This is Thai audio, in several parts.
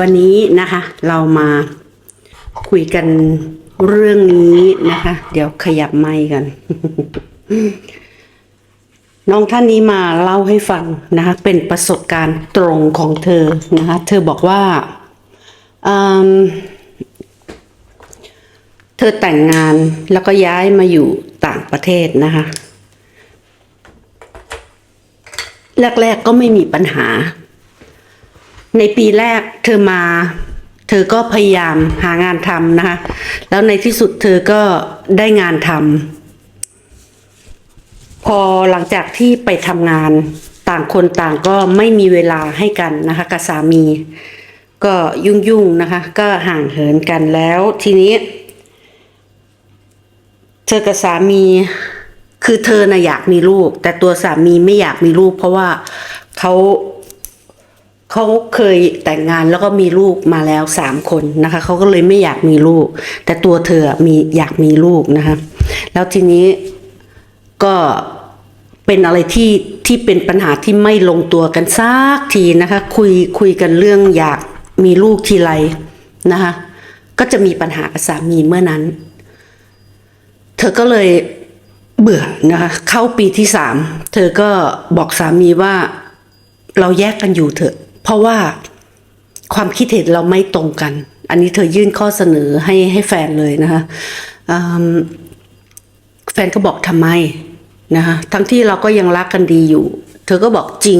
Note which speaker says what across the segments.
Speaker 1: วันนี้นะคะ เรามาคุยกันเรื่องนี้นะคะ เดี๋ยวขยับไมค์กัน น้องท่านนี้มาเล่าให้ฟังนะคะ เป็นประสบการณ์ตรงของเธอนะคะ เธอบอกว่าเธอแต่งงานแล้วก็ย้ายมาอยู่ต่างประเทศนะคะ แรกๆก็ไม่มีปัญหา ในปีแรกเธอมา เธอก็พยายามหางานทำนะคะ แล้วในที่สุดเธอก็ได้งานทำพอหลังจากที่ไปทำงานต่างคนต่างก็ไม่มีเวลาให้กันนะคะกับสามี ก็ยุ่งๆนะคะ ก็ห่างเหินกันแล้วทีนี้ เธอกับสามีคือเธอน่ะอยากมีลูก แต่ตัวสามีไม่อยากมีลูก เพราะว่าเขา เขาเคยแต่งงานแล้วก็มีลูกมาแล้วสามคนนะคะเขาก็เลยไม่อยากมีลูก แต่ตัวเธอมีอยากมีลูกนะคะ แล้วทีนี้ก็เป็นอะไรที่ที่เป็นปัญหาที่ไม่ลงตัวกันสักทีนะคะ คุยคุยกันเรื่องอยากมีลูกทีไรนะคะ ก็จะมีปัญหากับสามีเมื่อนั้น เธอก็เลยเบื่อนะคะ เข้าปีที่สามเธอก็บอกสามีว่าเราแยกกันอยู่เถอะ เพราะว่าความคิดเห็นเราไม่ตรงกัน อันนี้เธอยื่นข้อเสนอให้ให้แฟนเลยนะคะแฟนก็บอกทำไมนะคะทั้งที่เราก็ยังรักกันดีอยู่ เธอก็บอกจริง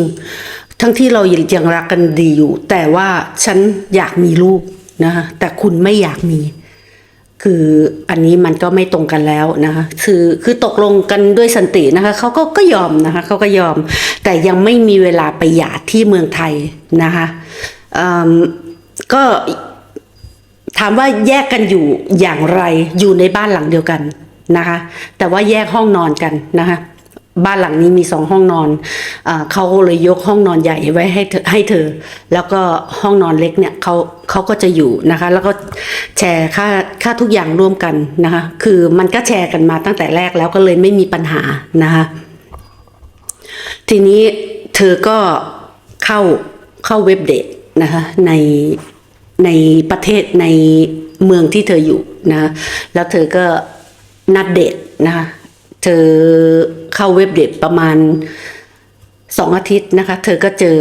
Speaker 1: ทั้งที่เรายังรักกันดีอยู่ แต่ว่าฉันอยากมีลูกนะคะแต่คุณไม่อยากมี คืออันนี้มันก็ไม่ตรงกันแล้วนะคะ คือคือตกลงกันด้วยสันตินะคะเขาก็ก็ยอมนะคะเขาก็ยอม แต่ยังไม่มีเวลาไปหย่าที่เมืองไทยนะคะอืมก็ถามว่าแยกกันอยู่อย่างไรอยู่ในบ้านหลังเดียวกันนะคะ แต่ว่าแยกห้องนอนกันนะคะ บ้านหลังนี้มีสองห้องนอนอเขาเลยยกห้องนอนใหญ่ไว้ให้เธอให้เธอ แล้วก็ห้องนอนเล็กเนี่ยเขาเขาก็จะอยู่นะคะ แล้วก็แชร์ค่าค่าทุกอย่างร่วมกันนะคะ คือมันก็แชร์กันมาตั้งแต่แรกแล้วก็เลยไม่มีปัญหานะคะ ทีนี้เธอก็เข้าเข้าเว็บเดทนะคะในในประเทศในเมืองที่เธออยู่นะ แล้วเธอก็นัดเดทนะคะเธอ เข้าเว็บเดทประมาณสองอาทิตย์นะคะ เธอก็เจอ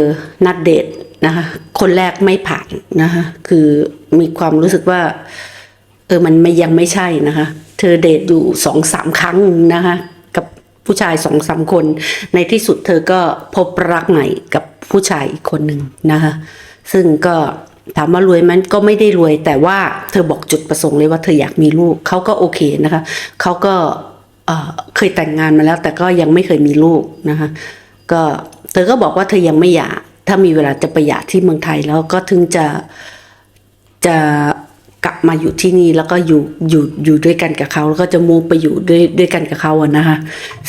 Speaker 1: นัดเดทนะคะ คนแรกไม่ผ่านนะคะ คือมีความรู้สึกว่า เออมันไม่ยังไม่ใช่นะคะ เธอเดทอยู่สองสามครั้งนะคะ กับผู้ชายสองสามคน ในที่สุดเธอก็พบรักใหม่กับผู้ชายอีกคนหนึ่งนะคะ ซึ่งก็ถามว่ารวยมันก็ไม่ได้รวย แต่ว่าเธอบอกจุดประสงค์เลยว่าเธออยากมีลูกเขาก็โอเคนะคะเขาก็ เคยแต่งงานมาแล้ว แต่ก็ยังไม่เคยมีลูกนะคะก็เธอก็บอกว่าเธอยังไม่หย่าถ้ามีเวลาจะไปหย่าที่เมืองไทยแล้วก็ถึงจะจะกลับมาอยู่ที่นี่แล้วก็อยู่อยู่อยู่ด้วยกันกับเขาแล้วก็จะมูไปอยู่ด้วยด้วยกันกับเขาอะนะคะ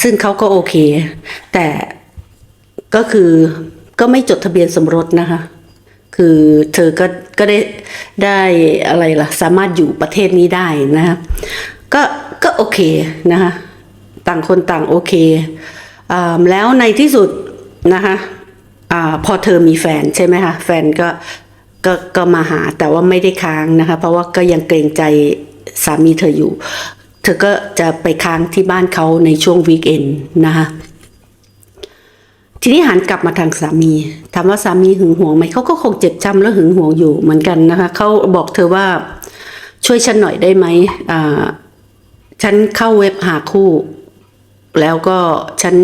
Speaker 1: ซึ่งเขาก็โอเค แต่ก็คือก็ไม่จดทะเบียนสมรสนะคะ คือเธอก็ก็ได้ได้อะไรล่ะ สามารถอยู่ประเทศนี้ได้นะคะ ก็ก็โอเคนะคะต่างคนต่างโอเคอแล้วในที่สุดนะคะอพอเธอมีแฟนใช่ไหมคะแฟนก็ก็ก็มาหาแต่ว่าไม่ได้ค้างนะคะ เพราะว่าก็ยังเกรงใจสามีเธออยู่ เธอก็จะไปค้างที่บ้านเขาในช่วงวีคเอนนะคะทีนี้หันกลับมาทางสามีถามว่าสามีหึงหวงไหมเขาก็คงเจ็บช้ำและหึงหวงอยู่เหมือนกันนะคะเขาบอกเธอว่าช่วยฉันหน่อยได้ไหมอ่า ฉันเข้าเว็บหาคู่ แล้วก็ฉัน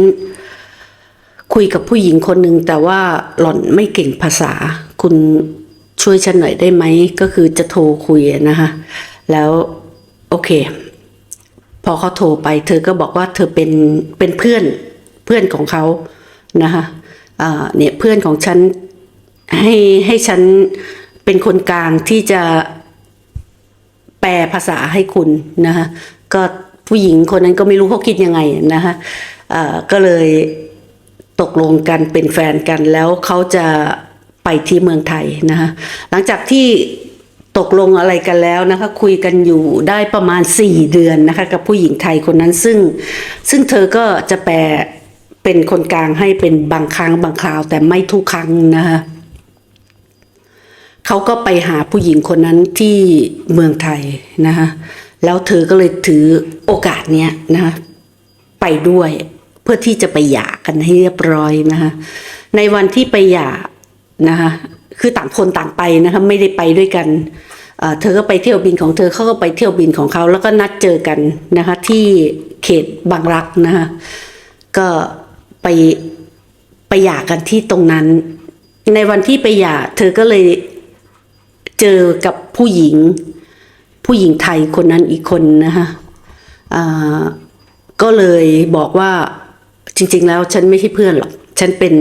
Speaker 1: คุยกับผู้หญิงคนหนึ่งแต่ว่าหล่อนไม่เก่งภาษา คุณช่วยฉันหน่อยได้ไหม ก็คือจะโทรคุยนะคะแล้วโอเค พอเขาโทรไป เธอก็บอกว่าเธอเป็นเป็นเพื่อนเพื่อนของเขานะคะเนี่ยเพื่อนของฉันให้ให้ฉันเป็นคนกลางที่จะแปลภาษาให้คุณนะคะ ก็ผู้หญิงคนนั้นก็ไม่รู้เขาคิดยังไงนะคะก็เลยตกลงกันเป็นแฟนกันแล้วเขาจะไปที่เมืองไทยนะคะหลังจากที่ตกลงอะไรกันแล้วนะคะคุยกันอยู่ได้ประมาณ 4 เดือนนะคะกับผู้หญิงไทยคนนั้นซึ่ง ซึ่งเธอก็จะแปลเป็นคนกลางให้เป็นบางครั้งบางคราวแต่ไม่ทุกครั้งนะคะเขาก็ไปหาผู้หญิงคนนั้นที่เมืองไทยนะคะ แล้วเธอก็เลยถือโอกาสเนี้ยนะคะไปด้วยเพื่อที่จะไปหย่ากันให้เรียบร้อยนะคะในวันที่ไปหย่านะคะคือต่างคนต่างไปนะคะไม่ได้ไปด้วยกันเธอก็ไปเที่ยวบินของเธอเขาก็ไปเที่ยวบินของเขาแล้วก็นัดเจอกันนะคะที่เขตบางรักนะคะก็ไปไปหย่ากันที่ตรงนั้น ในวันที่ไปหย่าเธอก็เลยเจอกับผู้หญิง ผู้หญิงไทยคนนั้นอีกคนนะคะก็เลยบอกว่าจริง ๆ แล้วฉันไม่ใช่เพื่อนหรอก ฉันเป็น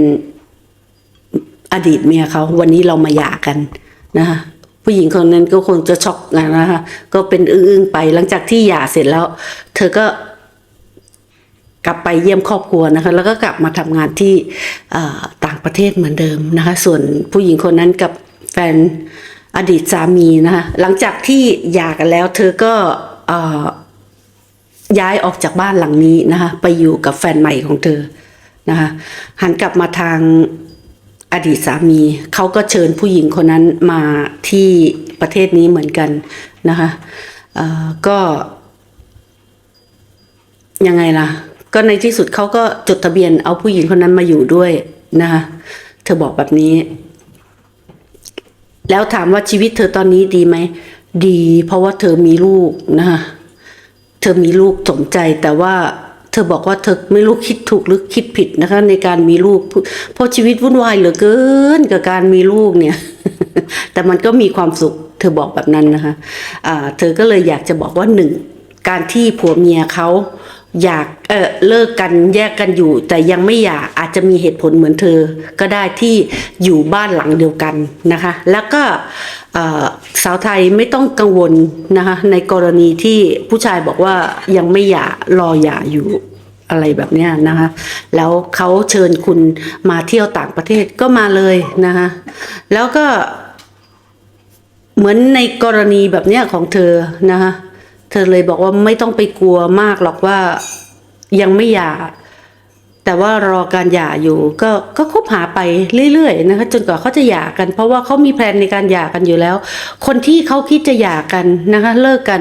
Speaker 1: อดีตเมียเขาวันนี้เรามาหย่ากันนะคะผู้หญิงคนนั้นก็คงจะช็อกนะคะก็เป็นอึ้งๆไปหลังจากที่หย่าเสร็จแล้ว เธอก็กลับไปเยี่ยมครอบครัวนะคะ แล้วก็กลับมาทำงานที่ต่างประเทศเหมือนเดิมนะคะ ส่วนผู้หญิงคนนั้นกับแฟน อดีตสามีนะคะหลังจากที่หย่ากันแล้ว เธอก็ย้ายออกจากบ้านหลังนี้นะคะไปอยู่กับแฟนใหม่ของเธอนะคะหันกลับมาทางอดีตสามีเขาก็เชิญผู้หญิงคนนั้นมาที่ประเทศนี้เหมือนกันนะคะก็ยังไงล่ะ ก็ในที่สุดเขาก็จดทะเบียนเอาผู้หญิงคนนั้นมาอยู่ด้วยนะคะเธอบอกแบบนี้ แล้วถามว่าชีวิตเธอตอนนี้ดีไหม ดี เพราะว่าเธอมีลูกนะคะเธอมีลูกสมใจแต่ว่าเธอบอกว่าเธอไม่รู้คิดถูกหรือคิดผิดนะคะ ในการมีลูก เพราะชีวิตวุ่นวายเหลือเกินกับการมีลูกเนี่ย แต่มันก็มีความสุข เธอบอกแบบนั้นนะคะอ่าเธอก็เลยอยากจะบอกว่าหนึ่งการที่ผัวเมียเขา อยากเออเลิกกันแยกกันอยู่ แต่ยังไม่อยากอาจจะมีเหตุผลเหมือนเธอ ก็ได้ที่อยู่บ้านหลังเดียวกันนะคะ แล้วก็สาวไทยไม่ต้องกังวลนะคะในกรณีที่ผู้ชายบอกว่ายังไม่หย่ารอหย่าอยู่อะไรแบบนี้นะคะ แล้วเขาเชิญคุณมาเที่ยวต่างประเทศก็มาเลยนะคะแล้วก็เหมือนในกรณีแบบนี้ของเธอนะคะ เธอเลยบอกว่าไม่ต้องไปกลัวมากหรอกว่ายังไม่หย่า แต่ว่ารอการหย่าอยู่ ก็ก็คบหาไปเรื่อยๆนะคะจนกว่าเขาจะหย่ากัน เพราะว่าเขามีแพลนในการหย่ากันอยู่แล้ว คนที่เขาคิดจะหย่ากันนะคะเลิกกัน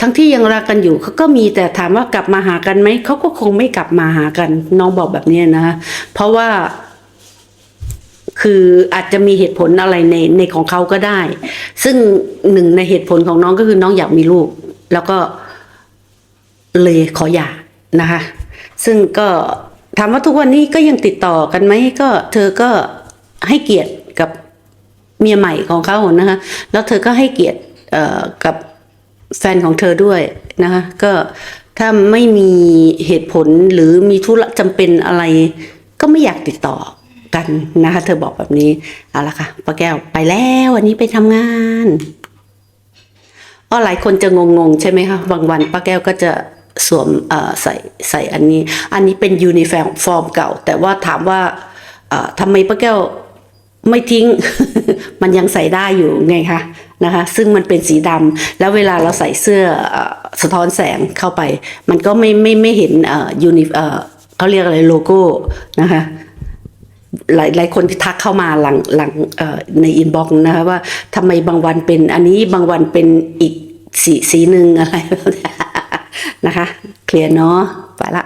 Speaker 1: ทั้งที่ยังรักกันอยู่เขาก็มีแต่ถามว่ากลับมาหากันไหมเขาก็คงไม่กลับมาหากัน น้องบอกแบบนี้นะคะเพราะว่าคืออาจจะมีเหตุผลอะไรในในของเขาก็ได้ ซึ่งหนึ่งในเหตุผลของน้องก็คือน้องอยากมีลูก แล้วก็เลยขอหย่านะคะ ซึ่งก็ถามว่าทุกวันนี้ก็ยังติดต่อกันไหมก็เธอก็ให้เกียรติกับเมียใหม่ของเขานะคะ แล้วเธอก็ให้เกียรติเอ่อกับแฟนของเธอด้วยนะคะ ก็ถ้าไม่มีเหตุผลหรือมีธุระจำเป็นอะไร ก็ไม่อยากติดต่อกันนะคะ เธอบอกแบบนี้เอาละค่ะป้าแก้วไปแล้ววันนี้ไปทำงาน ก็หลายคนจะงงๆ ใช่ไหมคะบางวันป้าแก้วก็จะสวมใส่ใส่อันนี้ อันนี้เป็นยูนิฟอร์มฟมเก่า แต่ว่าถามว่าทำไมป้าแก้วไม่ทิ้ง มันยังใส่ได้อยู่ไงคะนะคะ ซึ่งมันเป็นสีดำแล้วเวลาเราใส่เสื้ออสะท้อนแสงเข้าไป มันก็ไม่ไม่ไม่เห็นยูนิเขาเรียกอะไรโลโก้นะคะ หลายหลายคนที่ทักเข้ามาหลังหลังในอินบ็อกซ์นะคะว่าทำไมบางวันเป็นอันนี้บางวันเป็นอีกสีสีหนึ่งอะไรแบบนี้นะคะ เคลียร์เนาะไปละ